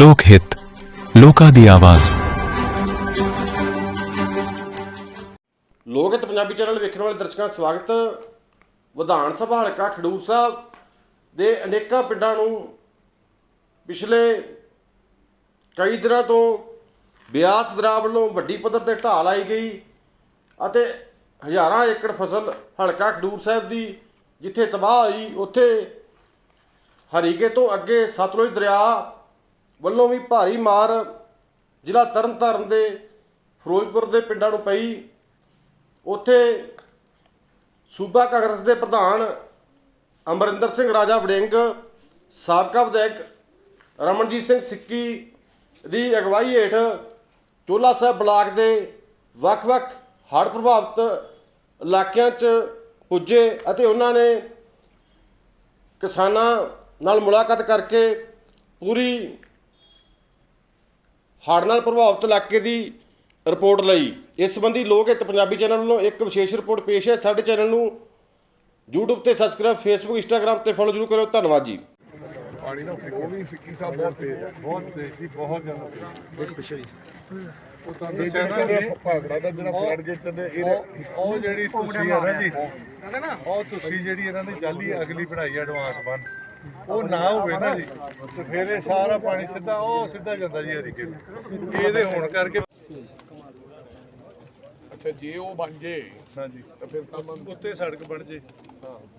ਲੋਕ ਹਿੱਤ, ਲੋਕਾਂ ਦੀ ਆਵਾਜ਼। ਲੋਕ ਹਿੱਤ ਪੰਜਾਬੀ ਚੈਨਲ ਵੇਖਣ ਵਾਲੇ ਦਰਸ਼ਕਾਂ ਦਾ ਸਵਾਗਤ। ਵਿਧਾਨ ਸਭਾ ਹਲਕਾ ਖਡੂਰ ਸਾਹਿਬ ਦੇ ਅਨੇਕਾਂ ਪਿੰਡਾਂ ਨੂੰ ਪਿਛਲੇ ਕਈ ਦਿਨਾਂ ਤੋਂ ਬਿਆਸ ਦਰਿਆ ਵੱਲੋਂ ਵੱਡੀ ਪੱਧਰ ਤੇ ਢਾਲ ਆਈ ਗਈ ਅਤੇ ਹਜ਼ਾਰਾਂ ਏਕੜ ਫਸਲ ਹਲਕਾ ਖਡੂਰ ਸਾਹਿਬ ਦੀ ਜਿੱਥੇ ਤਬਾਹ ਹੋਈ, ਉੱਥੇ ਹਰੀਕੇ ਤੋਂ ਅੱਗੇ ਸਤਲੁਜ ਦਰਿਆ ਵੱਲੋਂ ਵੀ ਭਾਰੀ ਮਾਰ ਜ਼ਿਲ੍ਹਾ ਤਰਨਤਾਰਨ ਦੇ ਫਿਰੋਜ਼ਪੁਰ ਦੇ ਪਿੰਡਾਂ ਨੂੰ ਪਈ। ਉੱਥੇ ਸੂਬਾ ਕਾਂਗਰਸ ਦੇ ਪ੍ਰਧਾਨ ਅਮਰਿੰਦਰ ਸਿੰਘ ਰਾਜਾ ਵੜਿੰਗ, ਸਾਬਕਾ ਵਿਧਾਇਕ ਰਮਨਜੀਤ ਸਿੰਘ ਸਿੱਕੀ ਦੀ ਅਗਵਾਈ ਹੇਠ ਚੋਲਾ ਸਾਹਿਬ ਬਲਾਕ ਦੇ ਵੱਖ-ਵੱਖ ਹੜ੍ਹ ਪ੍ਰਭਾਵਿਤ ਇਲਾਕਿਆਂ 'ਚ ਪੁੱਜੇ ਅਤੇ ਉਹਨਾਂ ਨੇ ਕਿਸਾਨਾਂ ਨਾਲ ਮੁਲਾਕਾਤ ਕਰਕੇ ਪੂਰੀ ਹੜ੍ਹ ਨਾਲ ਪ੍ਰਭਾਵਿਤ ਇਲਾਕੇ ਦੀ ਰਿਪੋਰਟ ਲਈ। ਇਸ ਸੰਬੰਧੀ ਲੋਕ ਹਿੱਤ ਪੰਜਾਬੀ ਚੈਨਲ ਵੱਲੋਂ ਇੱਕ ਵਿਸ਼ੇਸ਼ ਰਿਪੋਰਟ ਪੇਸ਼ ਹੈ। ਸਾਡੇ ਚੈਨਲ ਨੂੰ YouTube ਤੇ ਸਬਸਕ੍ਰਾਈਬ Facebook Instagram ਤੇ ਫੋਲੋ ਜ਼ਰੂਰ ਕਰਿਓ। ਧੰਨਵਾਦ ਜੀ। ਪਾਣੀ ਨਾ ਉਹ ਵੀ ਸਿੱਕੀ ਸਾਹਿਬ ਬਹੁਤ ਤੇਜ਼ ਹੈ ਬਹੁਤ ਤੇਜ਼ ਸੀ ਬਹੁਤ ਜ਼ਿਆਦਾ ਤੇਜ਼। ਪਿੱਛੇ ਉਹ ਤਾਂ ਨਾ ਕਿ ਭਾਗੜਾ ਦਾ ਜਿਹੜਾ ਫਲੱਡ ਗੇਟ ਤੇ ਇਹ ਉਹ ਜਿਹੜੀ ਤੁਸੀਂ ਹੈ ਨਾ ਜੀ। ਉਹ ਤੁਸੀਂ ਜਿਹੜੀ ਇਹਨਾਂ ਨੇ ਜਾਲੀ ਅਗਲੀ ਬਣਾਈ ਐਡਵਾਂਸ ਬਨ ਉਹ ਨਾ ਹੋਵੇ ਨਾ ਜੀ ਤੇ ਫਿਰ ਇਹ ਸਾਰਾ ਪਾਣੀ ਸਿੱਧਾ ਉਹ ਸਿੱਧਾ ਜਾਂਦਾ ਜੀ ਹਰੀਕੇ ਨੂੰ। ਇਹਦੇ ਹੋਣ ਕਰਕੇ ਅੱਛਾ ਜੇ ਉਹ ਬਣ ਜੇ ਹਾਂਜੀ। ਤਾਂ ਫਿਰ ਕੰਮ ਉੱਤੇ ਸੜਕ ਬਣ ਜੇ।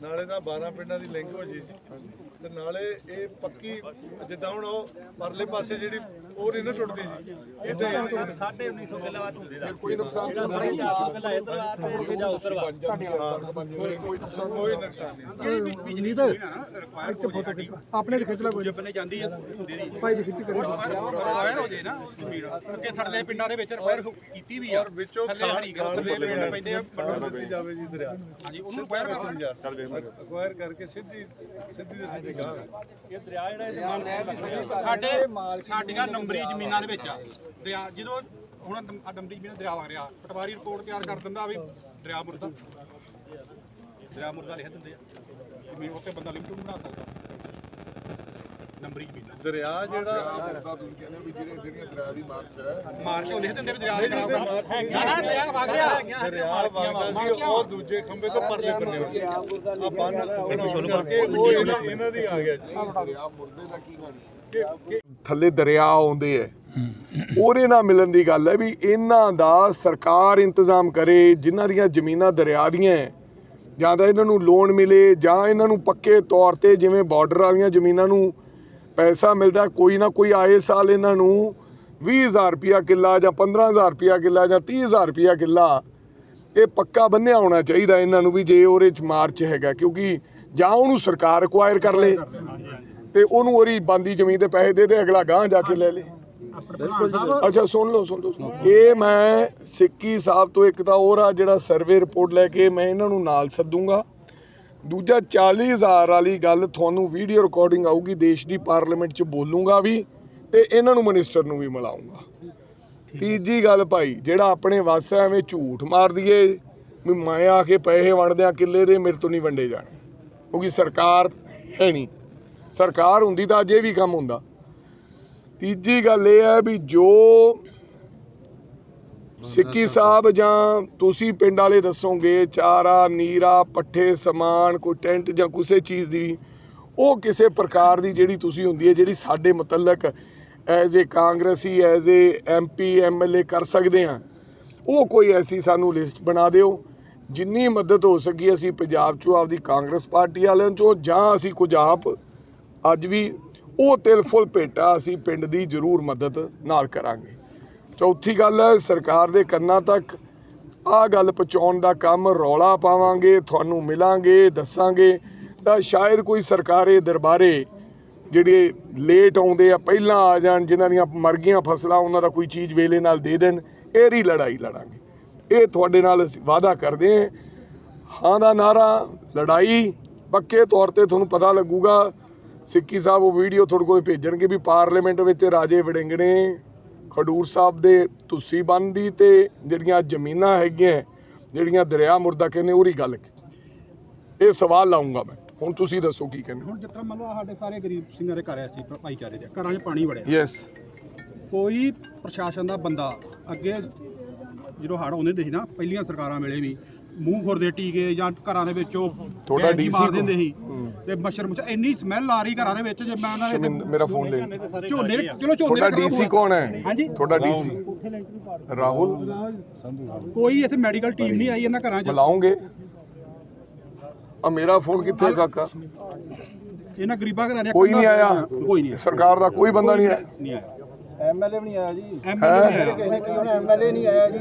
ਨਾਲੇ ਤਾਂ 12 ਪਿੰਡਾਂ ਦੀ ਲਿੰਕ ਹੋ ਜੇ। ਜੀ ਤੇ ਨਾਲੇ ਇਹ ਪੱਕੀ ਜਿੱਦਾਂ ਹੁਣ ਉਹ ਪਰਲੇ ਪਾਸੇ ਜਿਹੜੀ ਉਹ ਨਹੀਂ ਨਾ ਟੁੱਟਦੀ ਜੀ ਇਹ ਤੇ ਫਿਰ ਕੋਈ ਨੁਕਸਾਨ ਤਾਂ ਨਹੀਂ ਬਣ ਜਾਂਦੀ ਹੈ ਸੜਕ ਬਣ ਜਾਂਦੀ ਹੈ ਕੋਈ ਨੁਕਸਾਨ ਕੋਈ ਨੁਕਸਾਨ ਨਹੀਂ ਬਿਜਲੀ ਦਾ ਇੱਥੇ ਫੋਟੋ ਖਿੱਚ ਆਪਣੇ ਤੇ ਖਿੱਚ ਲਾ ਕੋਈ। ਜੱਬਨੇ ਜਾਂਦੀ ਆ ਹੁੰਦੀ ਦੀ ਭਾਈ ਦੀ ਖਿੱਚ ਕਰੀ। ਰਿਕਵਾਇਰ ਹੋ ਜੇ ਨਾ ਜ਼ਮੀਨ ਅੱਗੇ ਥੜਲੇ ਪਿੰਡਾਂ ਦੇ ਵਿੱਚ ਰਿਕਵਾਇਰ ਕੀਤੀ ਵੀ ਆ। ਔਰ ਵਿੱਚੋਂ ਥੱਲੇ ਹਰੀ ਗੱਲ ਦੇ ਪਿੰਡ ਪੈਂਦੇ ਆ ਬਣਾ ਦਿੱਤੀ ਜਾਵੇ ਜੀ ਦਰਿਆ। ਹਾਂਜੀ ਉਹਨੂੰ ਰਿਕਵਾਇਰ ਕਰ ਲੈਣ ਅਕਵਾਇਰ ਕਰਕੇ ਸਿੱਧੀ ਸਿੱਧੀ ਦੇ ਸਿੱਧੀ ਗਾਂ ਸਾਡੇ ਸਾਡੀਆਂ ਨੰਬਰੀ ਜ਼ਮੀਨਾਂ ਦੇ ਵਿੱਚ ਆ। ਦਰਿਆ ਜਦੋਂ ਹੁਣ ਨੰਬਰੀ ਜ਼ਮੀਨ ਦਰਿਆ ਵਗ ਰਿਹਾ ਪਟਵਾਰੀ ਰਿਪੋਰਟ ਤਿਆਰ ਕਰ ਦਿੰਦਾ ਵੀ ਦਰਿਆ ਮੁਰਦਾ। ਦਰਿਆ ਮੁਰਦਾ ਲਿਖ ਦਿੰਦੇ ਆ। ਜ਼ਮੀਨ ਉੱਤੇ ਬੰਦਾ ਲਿਮਟ ਬਣਾ ਸਕਦਾ। ਨੰਬਰੀ ਜ਼ਮੀਨਾਂ ਦਰਿਆ ਜਿਹੜਾ ਦਾ ਤੁਸੀਂ ਕਹਿੰਦੇ ਹੋ ਵੀ ਜਿਹੜੇ ਜਿਹੜੀਆਂ ਦਰਿਆ ਦੀ ਮਾਰਚ ਹੈ। ਮਾਰ ਕੇ ਉਹ ਲਿਖ ਦਿੰਦੇ ਵੀ ਦਰਿਆ ਦੇ ਖਰਾਬ ਕਰ ਨਾ ਨਾ ਦਰਿਆ ਵਗ ਰਿਹਾ। ਦਰਿਆ ਵਗਦਾ ਸੀ ਉਹ ਦੂਜੇ ਖੰਭੇ ਤੋਂ ਪਰਲੇ ਬੰਨੇ ਆ ਬੰਨ ਕਰਕੇ ਉਹ ਇਹਨਾਂ ਇਹਨਾਂ ਦੀ ਆ ਗਿਆ ਜੀ। ਦਰਿਆ ਮੁਰਦੇ ਦਾ ਕੀ ਹਾਲ ਥੱਲੇ ਦਰਿਆ ਆਉਂਦੇ ਐ ਉਹਦੇ ਨਾਲ ਮਿਲਣ ਦੀ ਗੱਲ ਹੈ ਵੀ ਇਹਨਾਂ ਦਾ ਸਰਕਾਰ ਇੰਤਜ਼ਾਮ ਕਰੇ ਜਿਨ੍ਹਾਂ ਦੀਆਂ ਜ਼ਮੀਨਾਂ ਦਰਿਆ ਦੀਆਂ ਹੈ, ਜਾਂ ਤਾਂ ਇਹਨਾਂ ਨੂੰ ਲੋਨ ਮਿਲੇ ਜਾਂ ਇਹਨਾਂ ਨੂੰ ਪੱਕੇ ਤੌਰ ਤੇ ਜਿਵੇਂ ਬਾਰਡਰ ਵਾਲੀਆਂ ਜ਼ਮੀਨਾਂ ਨੂੰ ਪੈਸਾ ਮਿਲਦਾ, ਕੋਈ ਨਾ ਕੋਈ ਆਏ ਸਾਲ ਇਹਨਾਂ ਨੂੰ 20000 ਰੁਪਿਆ ਕਿੱਲਾ ਜਾਂ 15000 ਰੁਪਿਆ ਕਿੱਲਾ ਜਾਂ 30000 ਰੁਪਿਆ ਕਿੱਲਾ, ਇਹ ਪੱਕਾ ਬੰਨਿਆ ਹੋਣਾ ਚਾਹੀਦਾ ਇਹਨਾਂ ਨੂੰ ਵੀ ਜੇ ਉਹਦੇ ਚ ਮਾਰਚ ਹੈਗਾ, ਕਿਉਂਕਿ ਜਾਂ ਉਹਨੂੰ ਸਰਕਾਰ ਅਕਵਾਇਰ ਕਰ ਲੇ ਤੇ ਉਹਨੂੰ ਉਹਦੀ ਬੰਦੀ ਜ਼ਮੀਨ ਦੇ ਪੈਸੇ ਦੇ ਦੇ, ਅਗਲਾ ਗਾਂ ਜਾ ਕੇ ਲੈ ਲੇ ਅੱਛਾ, ਸੁਣ ਲਓ ਸੁਣ ਲਓ ਸੁਣ ਲਓ। ਇਹ ਮੈਂ ਸਿੱਕੀ ਸਾਹਿਬ ਤੋਂ ਇੱਕ ਤਾਂ ਹੋਰ ਆ ਜਿਹੜਾ ਸਰਵੇ ਰਿਪੋਰਟ ਲੈ ਕੇ ਮੈਂ ਇਹਨਾਂ ਨੂੰ ਨਾਲ ਸੱਦੂਗਾ ਦੂਜਾ 40000 ਵਾਲੀ ਗੱਲ ਤੁਹਾਨੂੰ ਵੀਡੀਓ ਰਿਕਾਰਡਿੰਗ ਆਊਗੀ ਦੇਸ਼ ਦੀ ਪਾਰਲੀਮੈਂਟ 'ਚ ਬੋਲੂਗਾ ਵੀ ਤੇ ਇਹਨਾਂ ਨੂੰ ਮਿਨਿਸਟਰ ਨੂੰ ਵੀ ਮਿਲਾਉਂਗਾ। ਤੀਜੀ ਗੱਲ ਭਾਈ ਜਿਹੜਾ ਆਪਣੇ ਵਾਸਾ ਐਵੇਂ ਝੂਠ ਮਾਰ ਦਈਏ ਵੀ ਮੈਂ ਆ ਕੇ ਪੈਸੇ ਵੰਡਦਿਆਂ ਕਿੱਲੇ ਦੇ ਮੇਰੇ ਤੋਂ ਨਹੀਂ ਵੰਡੇ ਜਾਣੇ। ਕਿਉਂਕਿ ਸਰਕਾਰ ਹੈ ਨਹੀਂ। ਸਰਕਾਰ ਹੁੰਦੀ ਤਾਂ ਅਜੇ ਵੀ ਕੰਮ ਹੁੰਦਾ। ਤੀਜੀ ਗੱਲ ਇਹ ਹੈ ਵੀ ਜੋ ਸਿੱਕੀ ਸਾਹਿਬ ਜਾਂ ਤੁਸੀਂ ਪਿੰਡ ਵਾਲੇ ਦੱਸੋਗੇ, ਚਾਰਾ, ਨੀਰਾ, ਪੱਠੇ, ਸਮਾਨ, ਕੋਈ ਟੈਂਟ ਜਾਂ ਕਿਸੇ ਚੀਜ਼ ਦੀ, ਉਹ ਕਿਸੇ ਪ੍ਰਕਾਰ ਦੀ ਜਿਹੜੀ ਤੁਸੀਂ ਹੁੰਦੀ ਹੈ, ਜਿਹੜੀ ਸਾਡੇ ਮੁਤਲਕ ਐਜ਼ ਏ ਕਾਂਗਰਸੀ ਐਜ਼ ਏ ਐਮਪੀ ਐਮਐਲਏ ਕਰ ਸਕਦੇ ਆ ਉਹ ਕੋਈ ਐਸੀ ਸਾਨੂੰ ਲਿਸਟ ਬਣਾ ਦਿਓ, ਜਿੰਨੀ ਮਦਦ ਹੋ ਸਕੀ ਅਸੀਂ ਪੰਜਾਬ ਚੋਂ ਆਪਦੀ ਕਾਂਗਰਸ ਪਾਰਟੀ ਵਾਲਿਆਂ ਚੋਂ, ਜਾਂ ਅਸੀਂ ਕੁਝ ਆਪ, ਅੱਜ ਵੀ, ਉਹ ਤਿਲ ਫੁੱਲ ਭੇਟਾ ਅਸੀਂ ਪਿੰਡ ਦੀ ਜ਼ਰੂਰ ਮਦਦ ਨਾਲ ਕਰਾਂਗੇ। ਚੌਥੀ ਗੱਲ ਹੈ, ਸਰਕਾਰ ਦੇ ਕੰਨਾਂ ਤੱਕ ਆਹ ਗੱਲ ਪਹੁੰਚਾਉਣ ਦਾ ਕੰਮ ਰੌਲਾ ਪਾਵਾਂਗੇ, ਤੁਹਾਨੂੰ ਮਿਲਾਂਗੇ, ਦੱਸਾਂਗੇ। ਤਾਂ ਸ਼ਾਇਦ ਕੋਈ ਸਰਕਾਰੇ ਦਰਬਾਰੇ ਜਿਹੜੇ ਲੇਟ ਆਉਂਦੇ ਆ, ਪਹਿਲਾਂ ਆ ਜਾਣ, ਜਿਨ੍ਹਾਂ ਦੀਆਂ ਮਰ ਗਈਆਂ ਫਸਲਾਂ, ਉਹਨਾਂ ਦਾ ਕੋਈ ਚੀਜ਼ ਵੇਲੇ ਨਾਲ ਦੇ ਦੇਣ, ਇਹਦੀ ਲੜਾਈ ਲੜਾਂਗੇ। ਇਹ ਤੁਹਾਡੇ ਨਾਲ ਅਸੀਂ ਵਾਅਦਾ ਕਰਦੇ ਹਾਂ। ਹਾਂ ਦਾ ਨਾਰਾ ਲੜਾਈ ਪੱਕੇ ਤੌਰ ਤੇ ਤੁਹਾਨੂੰ ਪਤਾ ਲੱਗੂਗਾ। ਸਿੱਕੀ ਸਾਹਿਬ ਉਹ ਵੀਡੀਓ ਤੁਹਾਡੇ ਕੋਲ ਭੇਜਣਗੇ ਵੀ ਪਾਰਲੀਮੈਂਟ ਵਿੱਚ ਰਾਜੇ ਵੜਿੰਗਣੇ ਖਡੂਰ ਸਾਹਿਬ ਦੇ ਤੁਸੀਂ ਬੰਦੀ ਤੇ ਜਿਹੜੀਆਂ ਜ਼ਮੀਨਾਂ ਹੈਗੀਆਂ ਜਿਹੜੀਆਂ ਦਰਿਆ ਮੁਰਦਾ ਕਹਿੰਦੇ ਉਹਦੀ ਗੱਲ ਇਹ ਸਵਾਲ ਲਾਉਂਗਾ ਮੈਂ। ਹੁਣ ਤੁਸੀਂ ਦੱਸੋ ਕੀ ਕਹਿੰਦੇ ਹੁਣ ਤਰ੍ਹਾਂ ਮੰਨ ਲਓ ਸਾਡੇ ਸਾਰੇ ਗਰੀਬ ਸਿੰਘਾਂ ਦੇ ਘਰ ਐ ਸੀ ਭਾਈਚਾਰੇ ਦੇ ਘਰਾਂ 'ਚ ਪਾਣੀ ਵੜਿਆ। ਯੈਸ ਕੋਈ ਪ੍ਰਸ਼ਾਸਨ ਦਾ ਬੰਦਾ ਅੱਗੇ ਜਦੋਂ ਹੜ੍ਹ ਆਉਂਦੇ ਹੁੰਦੇ ਸੀ ਨਾ ਪਹਿਲੀਆਂ ਸਰਕਾਰਾਂ ਵੇਲੇ ਵੀ ਮੂੰਹ ਖੁਰ ਦੇ ਟੀਕੇ ਜਾਂ ਘਰਾਂ ਦੇ ਵਿੱਚੋਂ DC ਮਾਰ ਦਿੰਦੇ ਸੀ। ਤੇ ਮੱਛਰ ਮੁੱਛਰ ਇੰਨੀ ਸਮੈਲ ਆ ਰਹੀ ਘਰਾਂ ਦੇ ਵਿੱਚ ਜੇ ਮੈਂ ਉਹਨਾਂ ਦੇ ਸ਼ਮਿੰਦ- ਮੇਰਾ ਫੋਨ ਲੈ। ਝੋਨੇ ਦੇ- ਚਲੋ ਝੋਨੇ ਤੁਹਾਡਾ ਦੇ ਡੀਸੀ। ਕੌਣ ਹੈ? ਹਾਂਜੀ? ਤੁਹਾਡਾ ਡੀਸੀ ਰਾਹੁਲ। ਕੋਈ ਇੱਥੇ ਮੈਡੀਕਲ ਟੀਮ ਨਹੀਂ ਆਈ ਇਹਨਾਂ ਘਰਾਂ 'ਚ। ਬੁਲਾਉਂਗੇ। ਆ ਮੇਰਾ ਫੋਨ ਕਿੱਥੇ ਹੈ ਕਾਕਾ? ਇਹਨਾਂ ਗਰੀਬਾਂ ਘਰਾਂ ਦੇ ਕੋਈ ਨਹੀਂ ਆਇਆ। ਕੋਈ ਨਹੀਂ ਸਰਕਾਰ ਦਾ ਕੋਈ ਬੰਦਾ ਨਹੀਂ ਆਇਆ। ਨਹੀਂ ਆਇਆ। ਐਮਐਲਏ ਵੀ ਨਹੀਂ ਆਇਆ ਜੀ। ਨਹੀਂ ਆਇਆ। ਐਮਐਲਏ ਨਹੀਂ ਆਇਆ ਜੀ।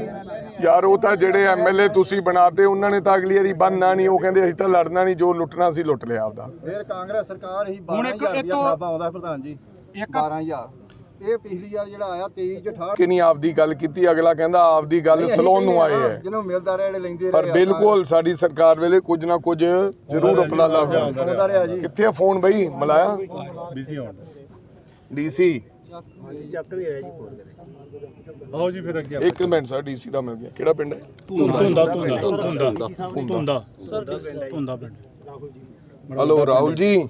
ਯਾਰ ਉਹ ਤਾਂ ਜਿਹੜੇ ਐਮਐਲਏ ਤੁਸੀਂ ਬਣਾਤੇ ਉਹਨਾਂ ਨੇ ਤਾਂ ਅਗਲੀ ਵਾਰੀ ਬੰਨਣਾ ਨਹੀਂ। ਉਹ ਕਹਿੰਦੇ ਅਸੀਂ ਤਾਂ ਲੜਨਾ ਨਹੀਂ ਜੋ ਲੁੱਟਣਾ ਸੀ ਲੁੱਟ ਲਿਆ ਆਪਦਾ। ਫਿਰ ਕਾਂਗਰਸ ਸਰਕਾਰ ਹੀ ਹੁਣ ਇੱਕ- 12000 ਇੱਕ- ਦੀਆਂ ਖਰਾਬਾਂ ਆਉਂਦਾ ਪ੍ਰਧਾਨ ਜੀ। ਇੱਕ 12000 ਇਹ ਪਿਛਲੀ ਵਾਰ ਜਿਹੜਾ ਆਇਆ 23 ਚ 68 ਕਿ ਨਹੀਂ ਆਪਦੀ ਗੱਲ ਕੀਤੀ ਅਗਲਾ ਕਹਿੰਦਾ ਆਪਦੀ ਗੱਲ ਸਲੋਨ ਨੂੰ ਆਏ ਹੈ ਜਿਹਨੂੰ ਮਿਲਦਾ ਰਿਹਾ ਜਿਹੜੇ ਲੈਂਦੇ ਪਰ ਬਿਲਕੁਲ ਸਾਡੀ ਸਰਕਾਰ ਵੇਲੇ ਕੁਝ ਨਾ ਕੁਝ ਜ਼ਰੂਰ ਰਿਹਾ ਜੀ। ਕਿੱਥੇ ਆ ਫੋਨ ਬਈ? ਮਲਾਇਆ? ਡੀਸੀ? ਆਓ ਜੀ ਫਿਰ ਅੱਗੇ ਇੱਕ ਮਿੰਟ ਸਰ ਡੀਸੀ ਦਾ ਮਿਲ ਗਿਆ ਕਿਹੜਾ ਪਿੰਡ ਹੈ? ਧੁੰਦਾ ਧੁੰਦਾ ਧੁੰਦਾ ਧੁੰਦਾ ਪਿੰਡ ਹਲੋ ਰਾਹੁਲ ਜੀ।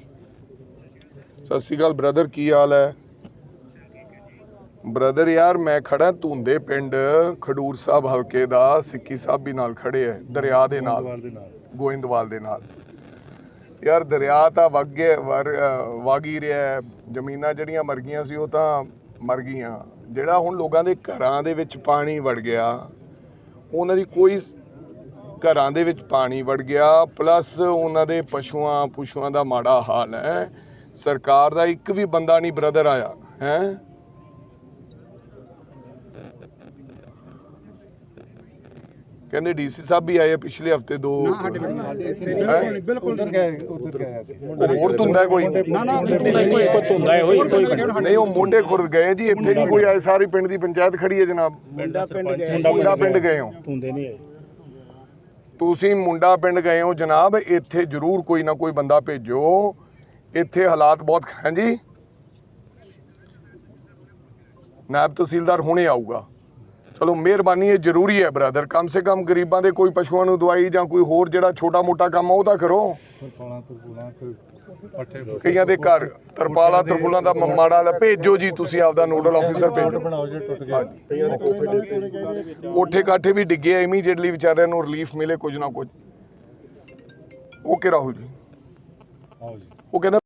ਸਤਿ ਸ਼੍ਰੀ ਅਕਾਲ ਬ੍ਰਦਰ ਕੀ ਹਾਲ ਹੈ? ਬ੍ਰਦਰ ਯਾਰ ਮੈਂ ਖੜਾ ਧੁੰਦੇ ਪਿੰਡ ਖਡੂਰ ਸਾਹਿਬ ਹਲਕੇ ਦਾ ਸਿੱਕੀ ਸਾਹਿਬ ਵੀ ਨਾਲ ਖੜੇ ਹੈ ਦਰਿਆ ਦੇ ਨਾਲ। ਗੋਇੰਦਵਾਲ ਦੇ ਨਾਲ। ਯਾਰ ਦਰਿਆ ਤਾਂ ਵਗੇ ਹੀ ਰਿਹਾ ਜ਼ਮੀਨਾਂ ਜਿਹੜੀਆਂ ਮਰ ਗਈਆਂ ਸੀ, ਉਹ ਤਾਂ ਮਰ ਗਈਆਂ। ਜਿਹੜਾ ਹੁਣ ਲੋਕਾਂ ਦੇ ਘਰਾਂ ਦੇ ਵਿੱਚ ਪਾਣੀ ਵੜ ਗਿਆ, ਉਹਨਾਂ ਦੀ ਕੋਈ ਘਰਾਂ ਦੇ ਵਿੱਚ ਪਾਣੀ ਵੜ ਗਿਆ, ਪਲੱਸ ਉਹਨਾਂ ਦੇ ਪਸ਼ੂਆਂ ਪਸ਼ੂਆਂ ਦਾ ਮਾੜਾ ਹਾਲ ਹੈ। ਸਰਕਾਰ ਦਾ ਇੱਕ ਵੀ ਬੰਦਾ ਨਹੀਂ ਬ੍ਰਦਰ ਆਇਆ, ਹੈ? ਕਹਿੰਦੇ ਡੀਸੀ ਸਾਹਿਬ ਵੀ ਆਏ ਆ ਪਿਛਲੇ ਹਫ਼ਤੇ ਦੋ? ਬਿਲਕੁਲ ਹੋਰ ਧੁੰਦਾ ਕੋਈ? ਨਾ ਨਾ ਕੋਈ ਕੋਈ ਧੁੰਦਾ ਹੈ ਹੋਈ ਕੋਈ ਨਹੀਂ ਉਹ ਮੁੰਡੇ ਖੁਰਦ ਗਏ ਜੀ ਇੱਥੇ ਨਹੀਂ ਕੋਈ ਆਏ ਸਾਰੀ ਪਿੰਡ ਦੀ ਪੰਚਾਇਤ ਖੜੀ ਹੈ ਜਨਾਬ। ਮੁੰਡਾ ਪਿੰਡ ਗਏ। ਮੁੰਡਾ ਪਿੰਡ ਗਏ ਹੋ। ਧੁੰਦੇ ਨਹੀਂ ਆਏ। ਤੁਸੀਂ ਮੁੰਡਾ ਪਿੰਡ ਗਏ ਹੋ ਜਨਾਬ ਇੱਥੇ ਜ਼ਰੂਰ ਕੋਈ ਨਾ ਕੋਈ ਬੰਦਾ ਭੇਜੋ। ਇੱਥੇ ਹਾਲਾਤ ਬਹੁਤ ਹਾਂਜੀ ਨਾਇਬ ਤਹਿਸੀਲਦਾਰ ਹੁਣੇ ਆਊਗਾ। ਚਲੋ ਮਿਹਰਬਾਨੀ ਇਹ ਜ਼ਰੂਰੀ ਹੈ ਬ੍ਰਦਰ ਕਮ ਸੇ ਕਮ ਗਰੀਬਾਂ ਦੇ ਕੋਈ ਪਸ਼ੂਆਂ ਨੂੰ ਦਵਾਈ ਜਾਂ ਕੋਈ ਹੋਰ ਜਿਹੜਾ ਛੋਟਾ ਮੋਟਾ ਕੰਮ ਆ ਉਹ ਤਾਂ ਕਰੋ। ਕਈਆਂ ਦੇ ਘਰ ਤਰਪਾਲਾ ਤਰਪੁਲਾਂ ਦਾ ਮਾੜਾ ਲੈ ਭੇਜੋ ਜੀ ਤੁਸੀਂ ਆਪਦਾ ਨੋਡਲ ਆਫੀਸਰ ਭੇਜੋ। ਕੋਠੇ ਕਾਠੇ ਵੀ ਡਿੱਗੇ ਇਮੀਡੀਏਟਲੀ ਵਿਚਾਰਿਆਂ ਨੂੰ ਰਿਲੀਫ ਮਿਲੇ ਕੁਝ ਨਾ ਕੁਝ। ਓਕੇ ਰਾਹੁਲ ਜੀ? ਆਓ ਜੀ। ਉਹ ਕਹਿੰਦਾ